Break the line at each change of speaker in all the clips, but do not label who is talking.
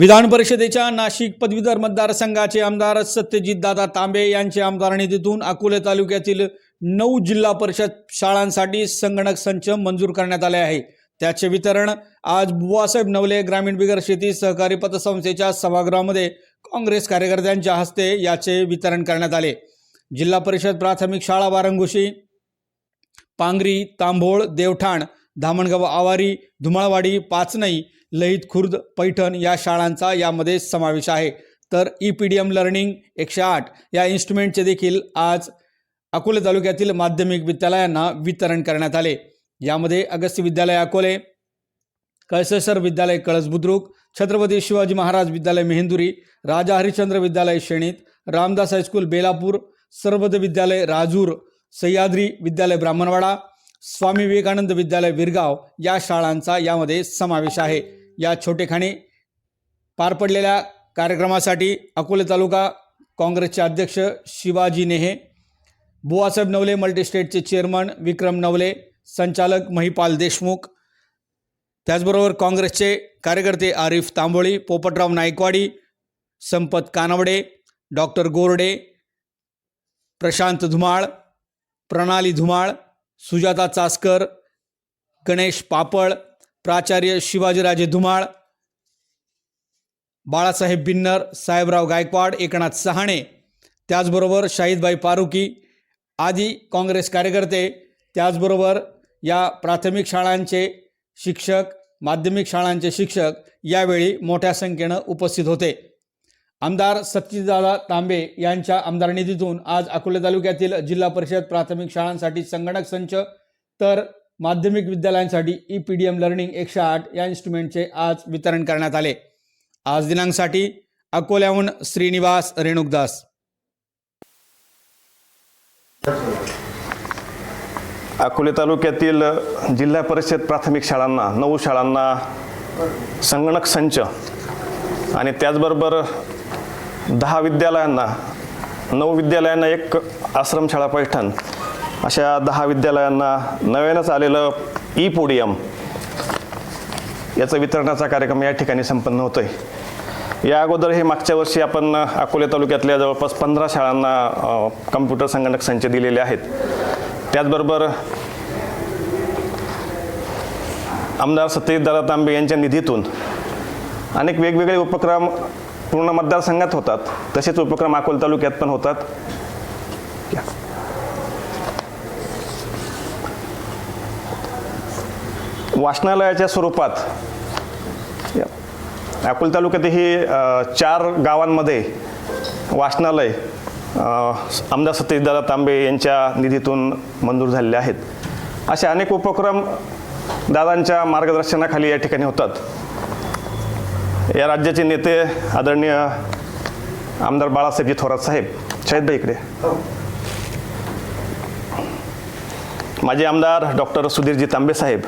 विधान परिषदेच्या नाशिक पदवीधर मतदारसंघाचे आमदार सत्यजितदादा तांबे यांचे आमदार निधीतून अकोले तालुक्यातील नऊ जिल्हा परिषद शाळांसाठी संगणक संच मंजूर करण्यात आले आहे. त्याचे वितरण आज बुवासाहेब नवले ग्रामीण बिगर शेती सहकारी पतसंस्थेच्या सभागृहामध्ये काँग्रेस कार्यकर्त्यांच्या हस्ते याचे वितरण करण्यात आले. जिल्हा परिषद प्राथमिक शाळा वारंगुशी पांगरी तांभोळ देवठाण धामणगाव आवारी धुमाळवाडी पाचनई लहित खुर्द पैठण या शाळांचा यामध्ये समावेश आहे. तर E P D M learning एकशे आठ या इन्स्ट्रुमेंटचे देखील आज अकोले तालुक्यातील माध्यमिक विद्यालयांना वितरण करण्यात आले. यामध्ये अगस्त्य विद्यालय अकोले कळसेसर विद्यालय कळस बुद्रुक छत्रपती शिवाजी महाराज विद्यालय मेहेंदुरी राजा हरिश्चंद्र विद्यालय शेणीत रामदास हायस्कूल बेलापूर सर्वद विद्यालय राजूर सह्याद्री विद्यालय ब्राह्मणवाडा स्वामी विवेकानंद विद्यालय विरगाव या शाळांचा यामध्ये समावेश आहे. या छोटेखानी पार पडलेल्या कार्यक्रमासाठी अकोले तालुका काँग्रेसचे अध्यक्ष शिवाजी नेहे बुवासाहेब नवले मल्टीस्टेटचे चेअरमन विक्रम नवले संचालक महिपाल देशमुख त्याचबरोबर काँग्रेसचे कार्यकर्ते आरिफ तांबोळी पोपटराव नायकवाडी संपत कानवडे डॉक्टर गोरडे प्रशांत धुमाळ प्रणाली धुमाळ सुजाता चासकर गणेश पापळ प्राचार्य शिवाजीराजे धुमाळ बाळासाहेब बिन्नर साहेबराव गायकवाड एकनाथ सहाणे त्याचबरोबर शाहिदबाई पारुकी आदी काँग्रेस कार्यकर्ते त्याचबरोबर या प्राथमिक शाळांचे शिक्षक माध्यमिक शाळांचे शिक्षक यावेळी मोठ्या संख्येनं उपस्थित होते. आमदार सच्चिदादा तांबे यांच्या आमदार निधीतून आज अकोले तालुक्यातील जिल्हा परिषद प्राथमिक शाळांसाठी संगणक संच तर माध्यमिक विद्यालयांसाठी E P D M learning एकशे आठ या इन्स्ट्रुमेंटचे आज वितरण करण्यात आले. आज दिनांकसाठी अकोल्याहून श्रीनिवास रेणुकदास.
अकोले तालुक्यातील जिल्हा परिषद प्राथमिक शाळांना नऊ शाळांना संगणक संच आणि त्याचबरोबर दहा विद्यालयांना नऊ विद्यालयांना एक आश्रमशाळा पैठण अशा दहा विद्यालयांना नव्यानंच आलेलं ई पोडियम याचं वितरणाचा कार्यक्रम या ठिकाणी संपन्न होतोय. या अगोदर हे मागच्या वर्षी आपण अकोले तालुक्यातल्या जवळपास पंधरा शाळांना कम्प्युटर संगणक संच दिलेले आहेत. त्याचबरोबर आमदार सत्यजितदादा तांबे यांच्या निधीतून अनेक वेगवेगळे उपक्रम पूर्ण मतदारसंघात होतात. तसेच उपक्रम अकोल तालुक्यात पण होतात. वाचनालयाच्या स्वरूपात अकोल तालुक्यातही चार गावांमध्ये वाचनालय आमदार सत्यजितदादा तांबे यांच्या निधीतून मंजूर झालेले आहेत. असे अनेक उपक्रम दादांच्या मार्गदर्शनाखाली या ठिकाणी होतात. या राज्याचे नेते आदरणीय आमदार बाळासाहेबजी थोरात साहेब शाहिदभाई इकडे. माजी आमदार डॉक्टर सुधीरजी तांबे साहेब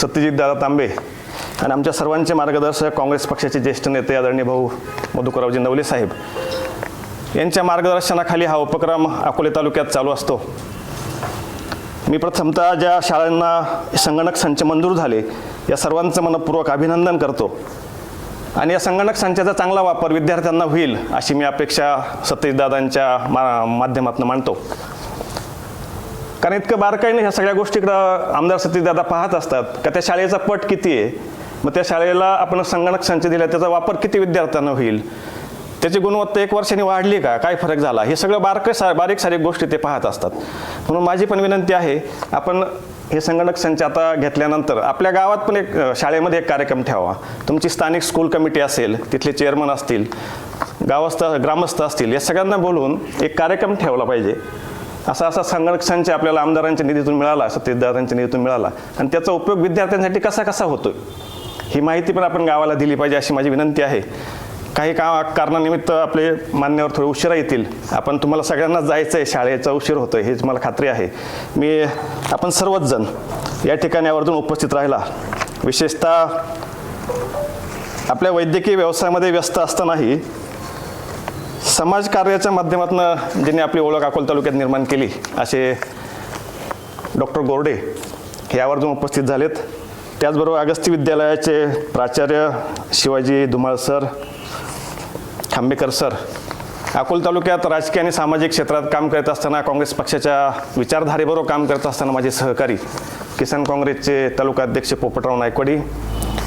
सत्यजितदादा तांबे आणि आमच्या सर्वांचे मार्गदर्शक काँग्रेस पक्षाचे ज्येष्ठ नेते आदरणीय भाऊ मधुकररावजी नवले साहेब. यांच्या मार्गदर्शनाखाली हा उपक्रम अकोले तालुक्यात चालू असतो. मी प्रथमतः ज्या शाळांना संगणक संच मंजूर झाले या सर्वांचं मनपूर्वक अभिनंदन करतो. आणि या संगणक संचाचा चांगला वापर विद्यार्थ्यांना होईल अशी मी अपेक्षा सतीशदादांच्या मा माध्यमातून मांडतो. कारण इतकं बारकाईने ह्या सगळ्या गोष्टीकडं आमदार सतीशदादा पाहत असतात का त्या शाळेचा पट किती आहे? मग त्या शाळेला आपण संगणक संच दिला त्याचा वापर किती विद्यार्थ्यांना होईल? त्याची गुणवत्ता एक वर्षाने वाढली का? काय फरक झाला? हे सगळं बारक सा बारीक सारीक गोष्टी ते पाहत असतात. म्हणून माझी पण विनंती आहे आपण हे संगणक संच आता घेतल्यानंतर आपल्या गावात पण एक शाळेमध्ये एक कार्यक्रम ठेवा तुमची स्थानिक स्कूल कमिटी असेल तिथले चेअरमन असतील गावस्थ ग्रामस्थ असतील या सगळ्यांना बोलून एक कार्यक्रम ठेवला पाहिजे. असा असा संगणक संच आपल्याला आमदारांच्या निधीतून मिळाला सत्तेदारांच्या निधीतून मिळाला. आणि त्याचा उपयोग विद्यार्थ्यांसाठी कसा कसा होतोय? ही माहिती पण आपण गावाला दिली पाहिजे अशी माझी विनंती आहे. काही का कारणानिमित्त आपले मान्यवर थोडे उशिरा येतील. आपण तुम्हाला सगळ्यांना जायचं आहे शाळेचा उशीर होतोय हे मला खात्री आहे. मी आपण सर्वच जण या ठिकाणी आवर्जून उपस्थित राहिला. विशेषतः आपल्या वैद्यकीय व्यवसायामध्ये व्यस्त असतानाही समाजकार्याच्या माध्यमातून ज्यांनी आपली ओळख अकोल तालुक्यात निर्माण केली असे डॉक्टर गोरडे हे आवर्जून उपस्थित झालेत. त्याचबरोबर अगस्ती विद्यालयाचे प्राचार्य शिवाजी धुमाळ सर आंबेकर सर अकोल तालुक्यात राजकीय आणि सामाजिक क्षेत्रात काम करत असताना काँग्रेस पक्षाच्या विचारधारेबरोबर काम करत असताना माझे सहकारी किसान काँग्रेसचे तालुकाध्यक्ष पोपटराव नायकवाडी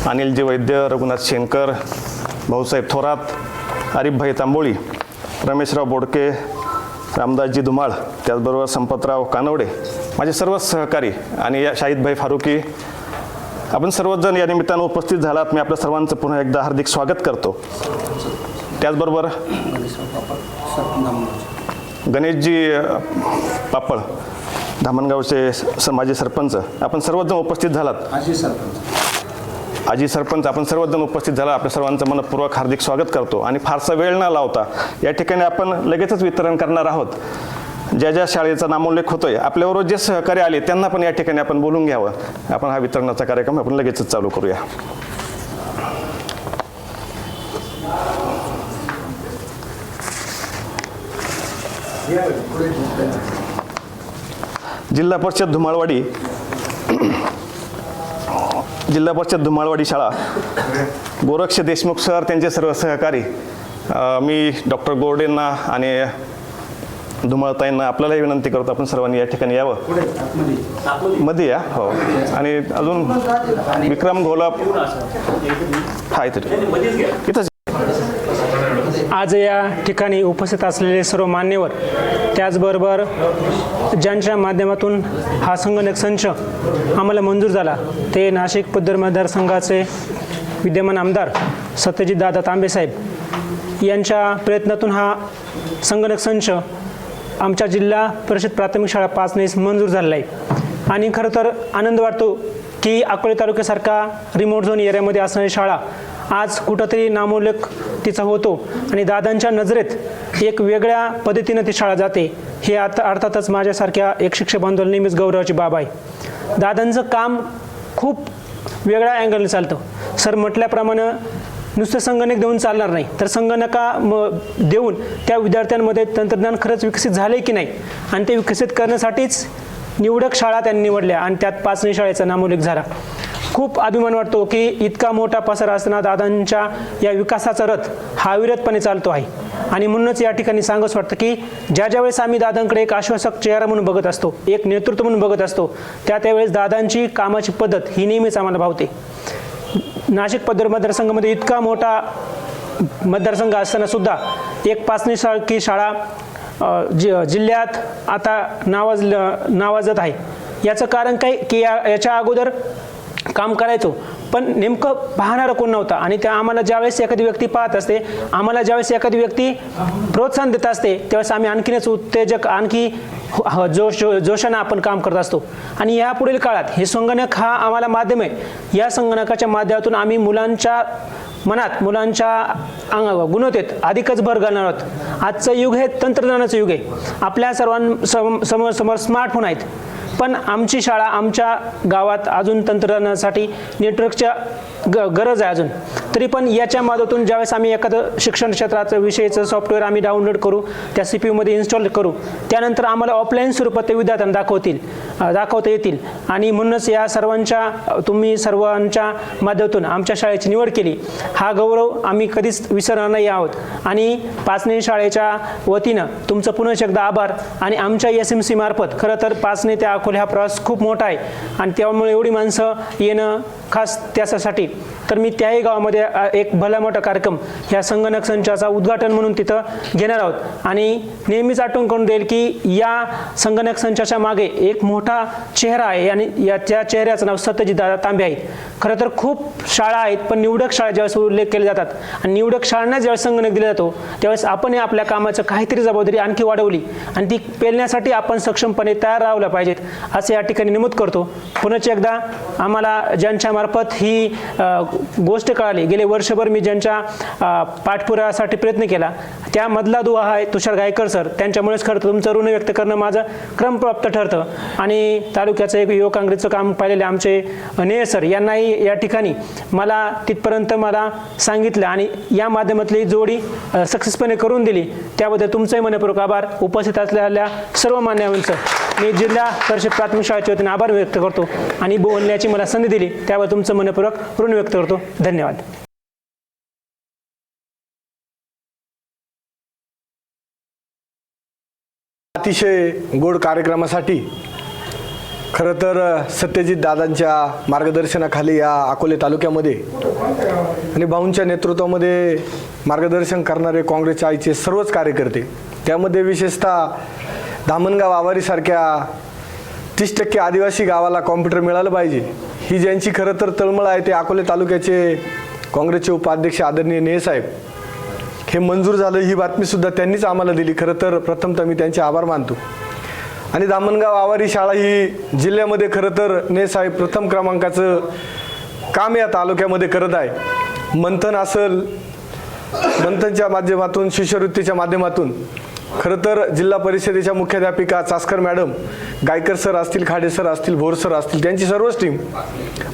अनिलजी वैद्य रघुनाथ शेनकर भाऊसाहेब थोरात अरिफभाई तांबोळी रमेशराव बोडके रामदासजी धुमाळ त्याचबरोबर संपतराव कानवडे माझे सर्व सहकारी आणि या शाहिदभाई फारुकी आपण सर्वजण या निमित्तानं उपस्थित झालात. मी आपल्या सर्वांचं पुन्हा एकदा हार्दिक स्वागत करतो. त्याचबरोबर गणेशजी पापळ धामणगावचे स- माजी सरपंच आपण सर्वजण उपस्थित झालात.
आजी सरपंच.
आजी सरपंच आपण सर्वजण उपस्थित झाला. आपल्या सर्वांचं मनपूर्वक हार्दिक स्वागत करतो. आणि फारसा वेळ न लावता या ठिकाणी आपण लगेचच वितरण करणार आहोत. ज्या ज्या शाळेचा नामोल्लेख होतोय आपल्याबरोबर जे सहकारी आले त्यांना पण या ठिकाणी आपण बोलून घ्यावं. आपण हा वितरणाचा कार्यक्रम आपण लगेचच चालू करूया. जिल्हा परिषद धुमाळवाडी. जिल्हा परिषद धुमाळवाडी शाळा. गोरक्ष देशमुख सर त्यांचे सर्व सहकारी मी डॉक्टर गोरडेंना आणि धुमाळताईंना आपल्यालाही विनंती करतो आपण सर्वांनी या ठिकाणी यावं. मध्ये या हो. आणि अजून विक्रम घोलाप. हा इथे इथंच
आज या ठिकाणी उपस्थित असलेले सर्व मान्यवर त्याचबरोबर ज्यांच्या माध्यमातून हा संगणक संच आम्हाला मंजूर झाला ते नाशिक पद्धर मतदारसंघाचे विद्यमान आमदार सत्यजित दादा तांबेसाहेब यांच्या प्रयत्नातून हा संगणक संच आमच्या जिल्हा परिषद प्राथमिक शाळा पाचनेस मंजूर झालेला आहे. आणि खरं तर आनंद वाटतो की अकोले तालुक्यासारखा रिमोट झोन एरियामध्ये असणारी शाळा आज कुठंतरी नामोल्लेख तिचा होतो आणि दादांच्या नजरेत एक वेगळ्या पद्धतीनं ती शाळा जाते. हे आता अर्थातच माझ्यासारख्या एक शिक्षक बांधवाला नेहमीच गौरवाची बाब आहे. दादांचं काम खूप वेगळ्या अँगलने चालतं. सर म्हटल्याप्रमाणे नुसतं संगणक देऊन चालणार नाही. तर संगणका म देऊन त्या विद्यार्थ्यांमध्ये तंत्रज्ञान खरंच विकसित झाले की नाही? आणि ते विकसित करण्यासाठीच निवडक शाळा त्यांनी निवडल्या आणि त्यात पाचणी शाळेचा नामोल्लेख झाला. खूप अभिमान वाटतो की इतका मोठा पसारा असताना दादांच्या या विकासाचा रथ हा अविरतपणे चालतो आहे. आणि म्हणूनच या ठिकाणी सांगच वाटतं की ज्या ज्या वेळेस आम्ही दादांकडे एक आश्वासक चेहरा म्हणून बघत असतो एक नेतृत्व म्हणून बघत असतो त्या त्यावेळेस दादांची कामाची पद्धत ही नेहमीच आम्हाला भावते. नाशिक पदर मतदारसंघामध्ये इतका मोठा मतदारसंघ असताना सुद्धा एक पाचनी सारखी शाळा जि जिल्ह्यात आता नावाज नावाजत आहे. याचं कारण काय? की या याच्या अगोदर काम करायचो. पण नेमकं पाहणारं कोण नव्हता? आणि त्या आम्हाला ज्यावेळेस एखादी व्यक्ती पाहत असते आम्हाला ज्यावेळेस एखादी व्यक्ती प्रोत्साहन देत असते त्यावेळेस आम्ही आणखीनच उत्तेजक आणखी ह- जोश जोशानं आपण काम करत असतो. आणि या पुढील काळात हे संगणक हा आम्हाला माध्यम आहे. या संगणकाच्या माध्यमातून आम्ही मुलांच्या मनात मुलांच्या अंग गुणवत्तेत अधिकच भर घालणार आहोत. आजचं युग हे तंत्रज्ञानाचं युग आहे. आपल्या सर्वां सम समोर समोर स्मार्टफोन आहेत. पण आमची शाळा आमच्या गावात अजून तंत्रज्ञानासाठी नेटवर्कच्या ग गरज आहे अजून. तरी पण याच्या मदतून ज्यावेळेस आम्ही एखादं शिक्षण क्षेत्राचं विषयीचं सॉफ्टवेअर आम्ही डाउनलोड करू त्या सी पी यूमध्ये इन्स्टॉल करू त्यानंतर आम्हाला ऑफलाईन स्वरूपात ते विद्यार्थ्यांना दाखवतील दाखवता येतील. आणि म्हणूनच या सर्वांच्या तुम्ही सर्वांच्या माध्यमातून आमच्या शाळेची निवड केली. हा गौरव आम्ही कधीच विसरणार नाही आहोत. आणि पाचने शाळेच्या वतीनं तुमचं पुन्हा एकदा आभार. आणि आमच्या एस एम सी मार्फत खरं तर पाचने ते अकोले हा प्रवास खूप मोठा आहे. आणि त्यामुळे एवढी माणसं येणं खास त्याच्यासाठी तर मी त्याही गावामध्ये एक भला मोठा कार्यक्रम ह्या संगणक संचाचा उद्घाटन म्हणून तिथं घेणार आहोत. आणि नेहमीच आठवण करून देईल की या संगणक संचाच्या मागे एक मोठा चेहरा आहे आणि या त्या चेहऱ्याचं नाव सत्यजित दादा तांबे आहे. खरं तर खूप शाळा आहेत पण निवडक शाळा ज्यावेळेस उल्लेख केले जातात आणि निवडक शाळांना ज्यावेळेस संगणक दिला जातो त्यावेळेस आपण या आपल्या कामाचं काहीतरी जबाबदारी आणखी वाढवली आणि ती पेलण्यासाठी आपण सक्षमपणे तयार राहायला पाहिजेत असं या ठिकाणी नमूद करतो. पुनश्च एकदा आम्हाला ज्यांच्यामार्फत ही गोष्ट कळाली. गेले वर्षभर मी ज्यांच्या पाठपुरासाठी प्रयत्न केला त्यामधला दुवा आहे तुषार गायकर सर. त्यांच्यामुळेच खरं तर तुमचं ऋण व्यक्त करणं माझं क्रमप्राप्त ठरतं. आणि तालुक्याचं एक युवक काँग्रेसचं काम पाहिलेले आमचे नेह सर यांनाही या ठिकाणी मला तिथपर्यंत मला सांगितलं आणि या माध्यमातली जोडी सक्सेसपणे करून दिली. त्याबद्दल तुमचंही मनपूर्वक आभार. उपस्थित असलेल्या सर्व मान्यवांचं मी जिल्हा परिषद प्राथमिक शाळेच्या वतीने आभार व्यक्त करतो आणि बोलण्याची मला संधी दिली त्यावर तुमचं मनपूर्वक ऋण व्यक्त करतो. धन्यवाद.
अतिशय गोड कार्यक्रमासाठी खरं तर सत्यजित दादांच्या मार्गदर्शनाखाली या अकोले तालुक्यामध्ये आणि भाऊंच्या नेतृत्वामध्ये मार्गदर्शन करणारे काँग्रेसच्या आईचे सर्वच कार्यकर्ते त्यामध्ये विशेषतः धामणगाव आवारीसारख्या तीस टक्के आदिवासी गावाला कॉम्प्युटर मिळालं पाहिजे. ही ज्यांची खरं तर तळमळ आहे ते अकोले तालुक्याचे काँग्रेसचे उपाध्यक्ष आदरणीय नेसाहेब हे मंजूर झालं ही बातमीसुद्धा त्यांनीच आम्हाला दिली. खरं तर प्रथमतः मी त्यांचे आभार मानतो. आणि दामणगाव आवारी शाळा ही जिल्ह्यामध्ये खरं तर नेसाहेब प्रथम क्रमांकाचं काम या तालुक्यामध्ये करत आहे. मंथन असल मंथनच्या माध्यमातून शिष्यवृत्तीच्या माध्यमातून खरं तर जिल्हा परिषदेच्या मुख्याध्यापिका चास्कर मॅडम गायकर सर असतील खाडे सर असतील भोर सर असतील त्यांची सर्वच टीम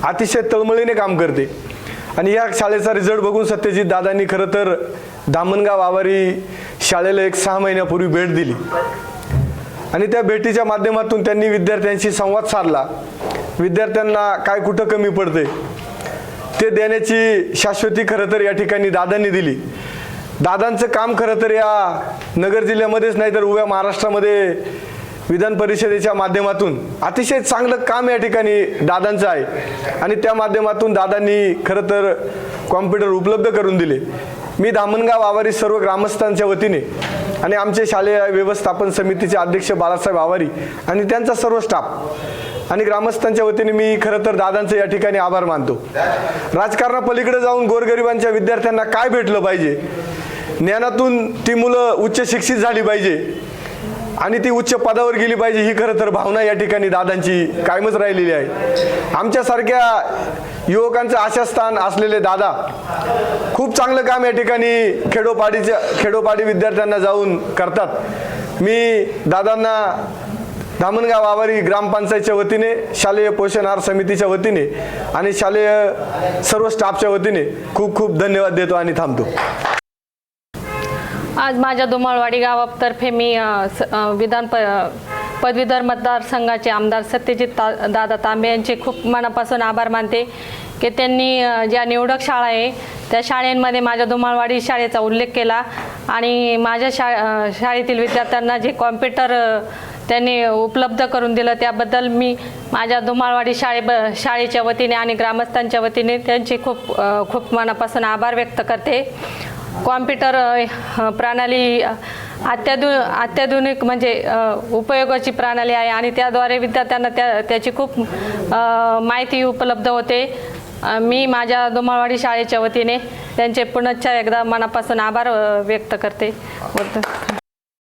अतिशय तळमळीने काम करते. आणि या शाळेचा रिझल्ट बघून सत्यजित दादांनी खरं तर दामणगाव आवारी शाळेला एक सहा महिन्यापूर्वी भेट दिली. आणि त्या भेटीच्या माध्यमातून त्यांनी विद्यार्थ्यांशी संवाद साधला. विद्यार्थ्यांना काय कुठं कमी पडते ते देण्याची शाश्वती खरं तर या ठिकाणी दादांनी दिली. दादांचं काम खरं तर या नगर जिल्ह्यामध्येच नाही तर उभ्या महाराष्ट्रामध्ये विधान परिषदेच्या माध्यमातून अतिशय चांगलं काम या ठिकाणी दादांचं आहे. आणि त्या माध्यमातून दादांनी खरं तर कॉम्प्युटर उपलब्ध करून दिले. मी धामणगाव आवारी सर्व ग्रामस्थांच्या वतीने आणि आमचे शालेय व्यवस्थापन समितीचे अध्यक्ष बाळासाहेब आवारी आणि त्यांचा सर्व स्टाफ आणि ग्रामस्थांच्या वतीने मी खरं तर दादांचं या ठिकाणी आभार मानतो. राजकारणापलीकडे जाऊन गोरगरिबांच्या विद्यार्थ्यांना काय भेटलं पाहिजे? ज्ञानातून ती मुलं उच्च शिक्षित झाली पाहिजे. आणि ती उच्च पदावर गेली पाहिजे ही खरं तर भावना या ठिकाणी दादांची कायमच राहिलेली आहे. आमच्यासारख्या युवकांचं आशास्थान असलेले दादा खूप चांगलं काम या ठिकाणी खेडोपाडीच्या खेडोपाडी विद्यार्थ्यांना जाऊन करतात. मी दादांना धामणगाव आवारी ग्रामपंचायतच्या वतीने शालेय पोषण आहार समितीच्या वतीने आणि शालेय सर्व स्टाफच्या वतीने खूप खूप धन्यवाद देतो आणि थांबतो.
आज माझ्या दुमाळवाडी गावातर्फे मी स- विधान प पदवीधर मतदारसंघाचे आमदार सत्यजित ता दादा तांबे यांचे खूप मनापासून आभार मानते की त्यांनी ज्या निवडक शाळा आहे त्या शाळेंमध्ये माझ्या दुमाळवाडी शाळेचा उल्लेख केला आणि माझ्या शा शाळेतील विद्यार्थ्यांना जे कॉम्प्युटर त्यांनी उपलब्ध करून दिलं त्याबद्दल मी माझ्या दुमाळवाडी शाळे ब शाळेच्या वतीने आणि ग्रामस्थांच्या वतीने त्यांचे खूप खूप मनापासून आभार व्यक्त करते. कॉम्प्युटर प्रणाली अत्याधु अत्याधुनिक म्हणजे उपयोगाची प्रणाली आहे आणि त्याद्वारे विद्यार्थ्यांना त्या त्याची खूप माहिती उपलब्ध होते. मी माझ्या दुमाळवाडी शाळेच्या वतीने त्यांचे पुनश्च एकदा मनापासून आभार व्यक्त करते.